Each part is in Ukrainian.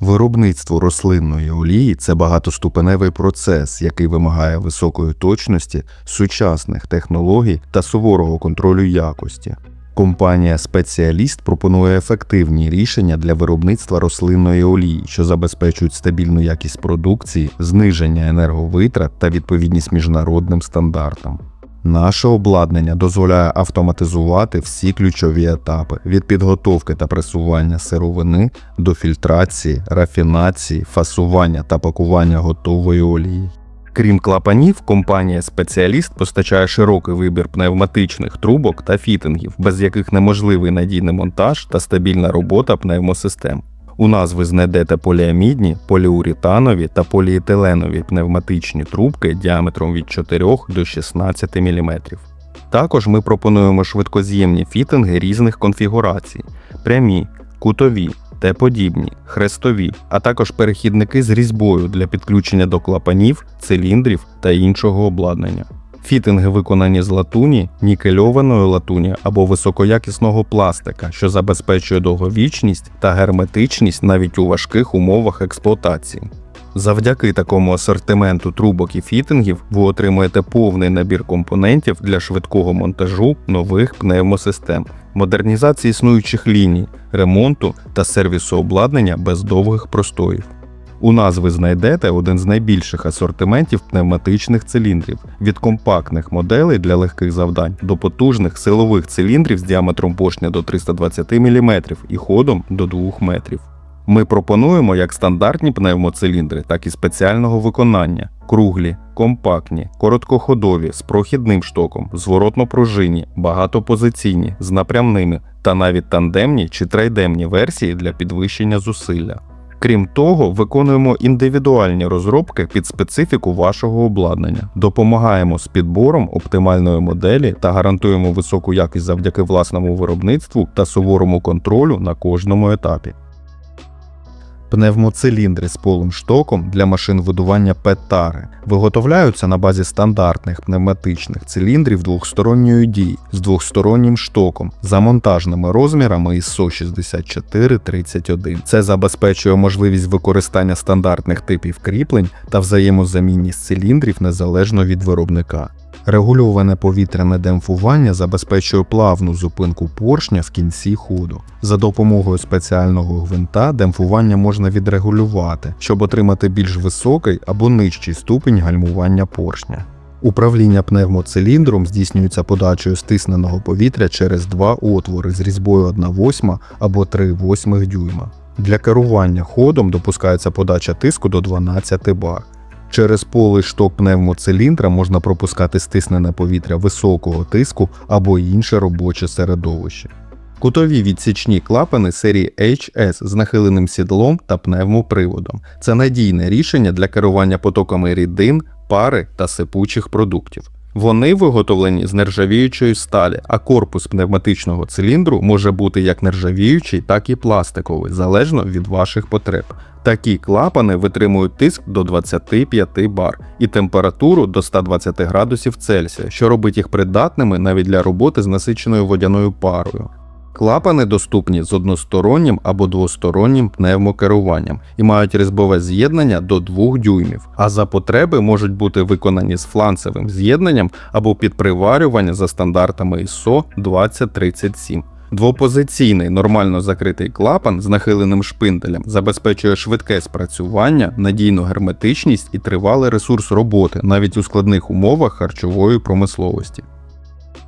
Виробництво рослинної олії це багатоступеневий процес, який вимагає високої точності, сучасних технологій та суворого контролю якості. Компанія Спеціаліст пропонує ефективні рішення для виробництва рослинної олії, що забезпечують стабільну якість продукції, зниження енерговитрат та відповідність міжнародним стандартам. Наше обладнання дозволяє автоматизувати всі ключові етапи від підготовки та пресування сировини до фільтрації, рафінації, фасування та пакування готової олії. Крім клапанів, компанія Спеціаліст постачає широкий вибір пневматичних трубок та фітингів, без яких неможливий надійний монтаж та стабільна робота пневмосистем. У нас ви знайдете поліамідні, поліуретанові та поліетиленові пневматичні трубки діаметром від 4 до 16 мм. Також ми пропонуємо швидкоз'ємні фітинги різних конфігурацій: прямі, кутові, Т-подібні, хрестові, а також перехідники з різьбою для підключення до клапанів, циліндрів та іншого обладнання. Фітинги виконані з латуні, нікельованої латуні або високоякісного пластика, що забезпечує довговічність та герметичність навіть у важких умовах експлуатації. Завдяки такому асортименту трубок і фітингів ви отримуєте повний набір компонентів для швидкого монтажу нових пневмосистем, модернізації існуючих ліній, ремонту та сервісу обладнання без довгих простоїв. У нас ви знайдете один з найбільших асортиментів пневматичних циліндрів від компактних моделей для легких завдань до потужних силових циліндрів з діаметром поршня до 320 мм і ходом до 2 метрів. Ми пропонуємо як стандартні пневмоциліндри, так і спеціального виконання: круглі, компактні, короткоходові, з прохідним штоком, зворотно-пружинні, багатопозиційні, з напрямними та навіть тандемні чи трайдемні версії для підвищення зусилля. Крім того, виконуємо індивідуальні розробки під специфіку вашого обладнання, допомагаємо з підбором оптимальної моделі та гарантуємо високу якість завдяки власному виробництву та суворому контролю на кожному етапі. Пневмоциліндри з полим штоком для машин видування петари виготовляються на базі стандартних пневматичних циліндрів двохсторонньої дії з двохстороннім штоком за монтажними розмірами ISO 6431. Це забезпечує можливість використання стандартних типів кріплень та взаємозамінність циліндрів незалежно від виробника. Регульоване повітряне демпфування забезпечує плавну зупинку поршня в кінці ходу. За допомогою спеціального гвинта демпфування можна відрегулювати, щоб отримати більш високий або нижчий ступінь гальмування поршня. Управління пневмоциліндром здійснюється подачею стисненого повітря через два отвори з різьбою 1,8 або 3,8 дюйма. Для керування ходом допускається подача тиску до 12 бар. Через поле шток пневмоциліндра можна пропускати стиснене повітря високого тиску або інше робоче середовище. Кутові відсічні клапани серії HS з нахиленим сідлом та пневмоприводом. Це надійне рішення для керування потоками рідин, пари та сипучих продуктів. Вони виготовлені з нержавіючої сталі, а корпус пневматичного циліндру може бути як нержавіючий, так і пластиковий, залежно від ваших потреб. Такі клапани витримують тиск до 25 бар і температуру до 120 градусів Цельсія, що робить їх придатними навіть для роботи з насиченою водяною парою. Клапани доступні з одностороннім або двостороннім пневмокеруванням і мають різьбове з'єднання до 2 дюймів, а за потреби можуть бути виконані з фланцевим з'єднанням або під приварювання за стандартами ISO 2037. Двопозиційний нормально закритий клапан з нахиленим шпинделем забезпечує швидке спрацювання, надійну герметичність і тривалий ресурс роботи навіть у складних умовах харчової промисловості.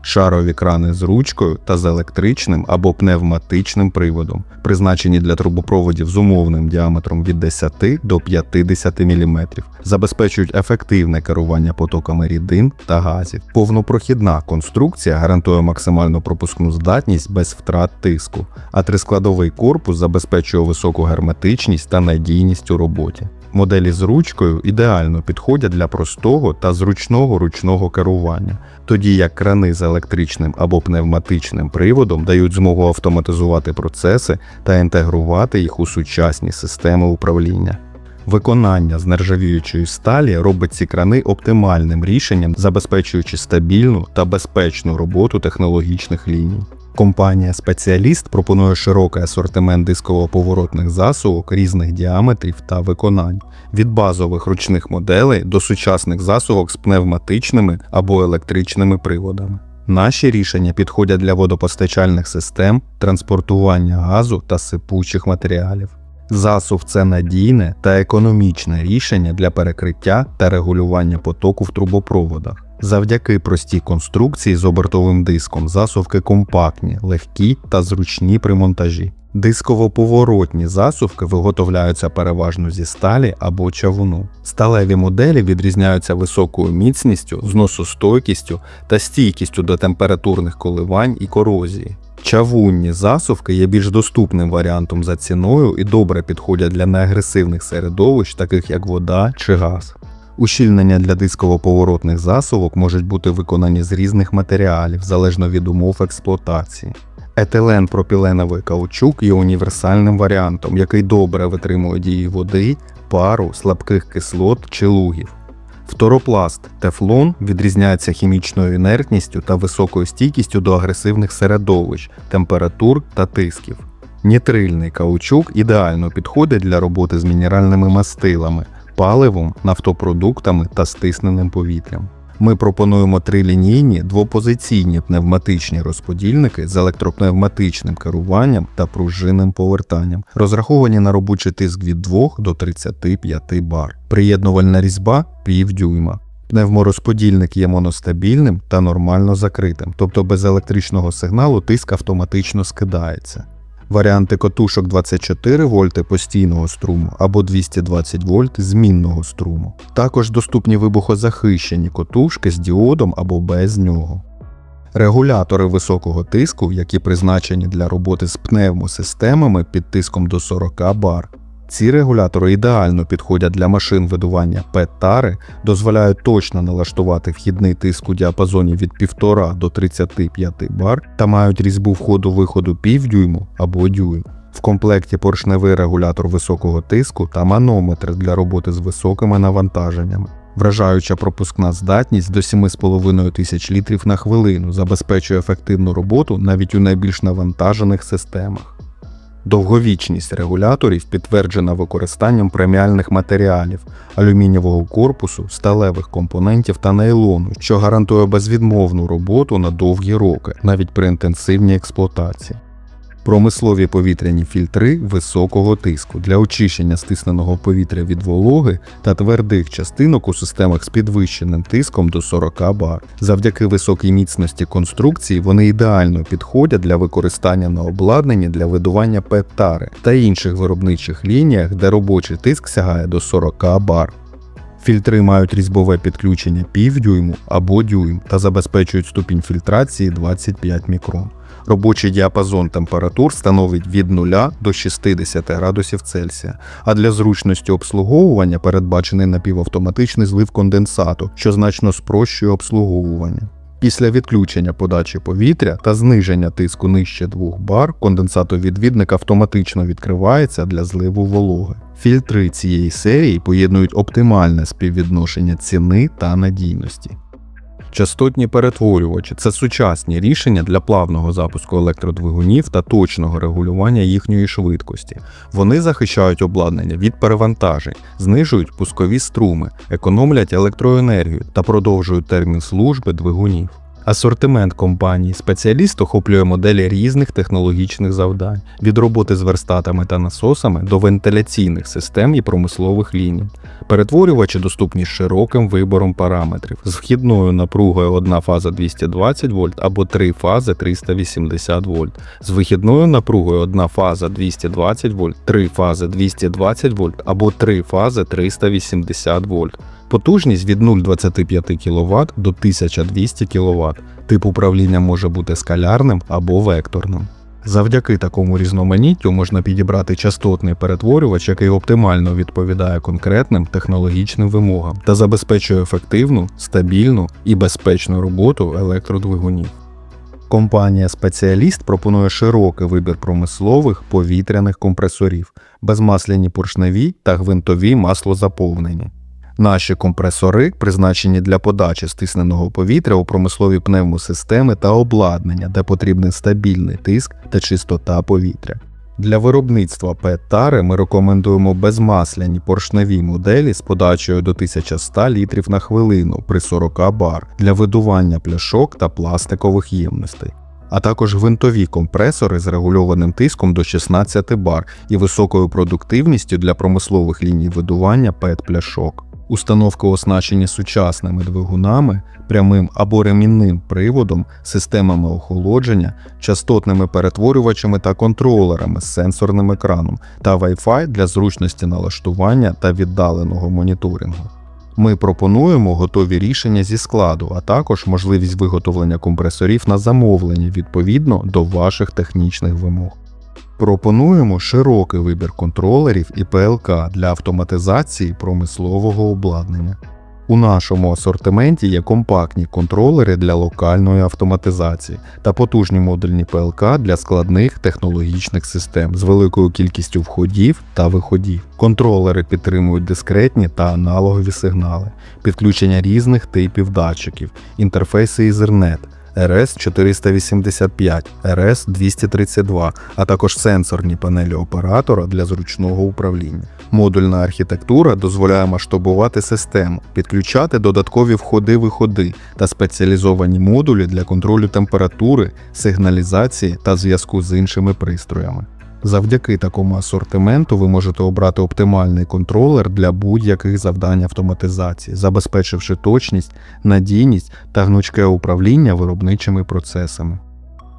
Шарові крани з ручкою та з електричним або пневматичним приводом, призначені для трубопроводів з умовним діаметром від 10 до 50 мм, забезпечують ефективне керування потоками рідин та газів. Повнопрохідна конструкція гарантує максимальну пропускну здатність без втрат тиску, а трискладовий корпус забезпечує високу герметичність та надійність у роботі. Моделі з ручкою ідеально підходять для простого та зручного ручного керування, тоді як крани з електричним або пневматичним приводом дають змогу автоматизувати процеси та інтегрувати їх у сучасні системи управління. Виконання з нержавіючої сталі робить ці крани оптимальним рішенням, забезпечуючи стабільну та безпечну роботу технологічних ліній. Компанія Спеціаліст пропонує широкий асортимент дисково-поворотних засувок різних діаметрів та виконань, від базових ручних моделей до сучасних засувок з пневматичними або електричними приводами. Наші рішення підходять для водопостачальних систем, транспортування газу та сипучих матеріалів. Засув це надійне та економічне рішення для перекриття та регулювання потоку в трубопроводах. Завдяки простій конструкції з обертовим диском засувки компактні, легкі та зручні при монтажі. Дисково-поворотні засувки виготовляються переважно зі сталі або чавуну. Сталеві моделі відрізняються високою міцністю, зносостойкістю та стійкістю до температурних коливань і корозії. Чавунні засувки є більш доступним варіантом за ціною і добре підходять для неагресивних середовищ, таких як вода чи газ. Ущільнення для дисково-поворотних засувок можуть бути виконані з різних матеріалів залежно від умов експлуатації. Етилен пропіленовий каучук є універсальним варіантом, який добре витримує дії води, пару, слабких кислот чи лугів. Фторопласт тефлон відрізняється хімічною інертністю та високою стійкістю до агресивних середовищ, температур та тисків. Нітрильний каучук ідеально підходить для роботи з мінеральними мастилами, паливом, нафтопродуктами та стисненим повітрям. Ми пропонуємо трилінійні двопозиційні пневматичні розподільники з електропневматичним керуванням та пружинним повертанням, розраховані на робочий тиск від 2 до 35 бар. Приєднувальна різьба пів дюйма. Пневморозподільник є моностабільним та нормально закритим, тобто без електричного сигналу тиск автоматично скидається. Варіанти котушок 24 вольти постійного струму або 220 вольт змінного струму. Також доступні вибухозахищені котушки з діодом або без нього. Регулятори високого тиску, які призначені для роботи з пневмосистемами під тиском до 40 бар. Ці регулятори ідеально підходять для машин видування П-тари, дозволяють точно налаштувати вхідний тиск у діапазоні від 1,5 до 35 бар та мають різьбу входу-виходу півдюйму або дюйм. В комплекті поршневий регулятор високого тиску та манометр для роботи з високими навантаженнями. Вражаюча пропускна здатність до 7,5 тисяч літрів на хвилину забезпечує ефективну роботу навіть у найбільш навантажених системах. Довговічність регуляторів підтверджена використанням преміальних матеріалів, алюмінієвого корпусу, сталевих компонентів та нейлону, що гарантує безвідмовну роботу на довгі роки, навіть при інтенсивній експлуатації. Промислові повітряні фільтри високого тиску для очищення стисненого повітря від вологи та твердих частинок у системах з підвищеним тиском до 40 бар. Завдяки високій міцності конструкції вони ідеально підходять для використання на обладнанні для видування ПЕТ-тари та інших виробничих лініях, де робочий тиск сягає до 40 бар. Фільтри мають різьбове підключення півдюйму або дюйм та забезпечують ступінь фільтрації 25 мікрон. Робочий діапазон температур становить від 0 до 60 градусів Цельсія, а для зручності обслуговування передбачений напівавтоматичний злив конденсату, що значно спрощує обслуговування. Після відключення подачі повітря та зниження тиску нижче 2 бар конденсатовідвідник автоматично відкривається для зливу вологи. Фільтри цієї серії поєднують оптимальне співвідношення ціни та надійності. Частотні перетворювачі це сучасні рішення для плавного запуску електродвигунів та точного регулювання їхньої швидкості. Вони захищають обладнання від перевантажень, знижують пускові струми, економлять електроенергію та продовжують термін служби двигунів. Асортимент компанії спеціаліст охоплює моделі різних технологічних завдань від роботи з верстатами та насосами до вентиляційних систем і промислових ліній. Перетворювачі доступні широким вибором параметрів з вхідною напругою 1 фаза 220 вольт або 3 фази 380 вольт, з вихідною напругою 1 фаза 220 вольт, 3 фази 220 вольт або 3 фази 380 вольт. Потужність від 0,25 кВт до 1200 кВт. Тип управління може бути скалярним або векторним. Завдяки такому різноманіттю можна підібрати частотний перетворювач, який оптимально відповідає конкретним технологічним вимогам та забезпечує ефективну, стабільну і безпечну роботу електродвигунів. Компанія Спеціаліст пропонує широкий вибір промислових повітряних компресорів, безмасляні поршневі та гвинтові маслозаповнені. Наші компресори призначені для подачі стисненого повітря у промислові пневмосистеми та обладнання, де потрібен стабільний тиск та чистота повітря. Для виробництва ПЕТ-тари ми рекомендуємо безмасляні поршневі моделі з подачею до 1100 літрів на хвилину при 40 бар для видування пляшок та пластикових ємностей, а також гвинтові компресори з регульованим тиском до 16 бар і високою продуктивністю для промислових ліній видування ПЕТ-пляшок. Установки оснащені сучасними двигунами, прямим або ремінним приводом, системами охолодження, частотними перетворювачами та контролерами з сенсорним екраном та Wi-Fi для зручності налаштування та віддаленого моніторингу. Ми пропонуємо готові рішення зі складу, а також можливість виготовлення компресорів на замовлення відповідно до ваших технічних вимог. Пропонуємо широкий вибір контролерів і ПЛК для автоматизації промислового обладнання. У нашому асортименті є компактні контролери для локальної автоматизації та потужні модульні ПЛК для складних технологічних систем з великою кількістю входів та виходів. Контролери підтримують дискретні та аналогові сигнали, підключення різних типів датчиків, інтерфейси Ethernet, RS485, РС-232, а також сенсорні панелі оператора для зручного управління. Модульна архітектура дозволяє масштабувати систему, підключати додаткові входи-виходи та спеціалізовані модулі для контролю температури, сигналізації та зв'язку з іншими пристроями. Завдяки такому асортименту ви можете обрати оптимальний контролер для будь-яких завдань автоматизації, забезпечивши точність, надійність та гнучке управління виробничими процесами.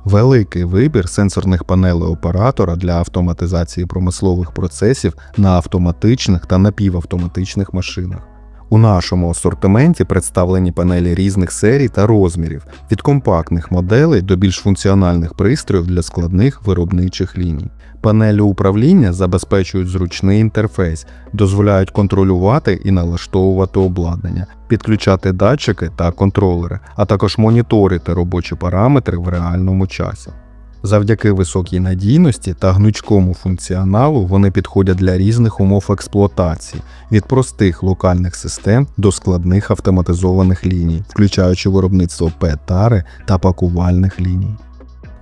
Великий вибір сенсорних панелей оператора для автоматизації промислових процесів на автоматичних та напівавтоматичних машинах. У нашому асортименті представлені панелі різних серій та розмірів, від компактних моделей до більш функціональних пристроїв для складних виробничих ліній. Панелі управління забезпечують зручний інтерфейс, дозволяють контролювати і налаштовувати обладнання, підключати датчики та контролери, а також моніторити робочі параметри в реальному часі. Завдяки високій надійності та гнучкому функціоналу вони підходять для різних умов експлуатації від простих локальних систем до складних автоматизованих ліній, включаючи виробництво ПЕТАРи та пакувальних ліній.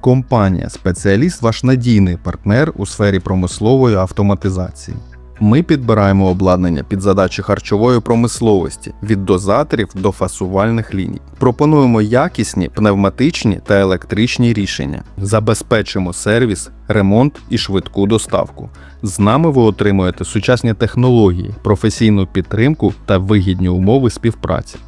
Компанія Спеціаліст ваш надійний партнер у сфері промислової автоматизації. Ми підбираємо обладнання під задачі харчової промисловості від дозаторів до фасувальних ліній. Пропонуємо якісні пневматичні та електричні рішення. Забезпечимо сервіс, ремонт і швидку доставку. З нами ви отримуєте сучасні технології, професійну підтримку та вигідні умови співпраці.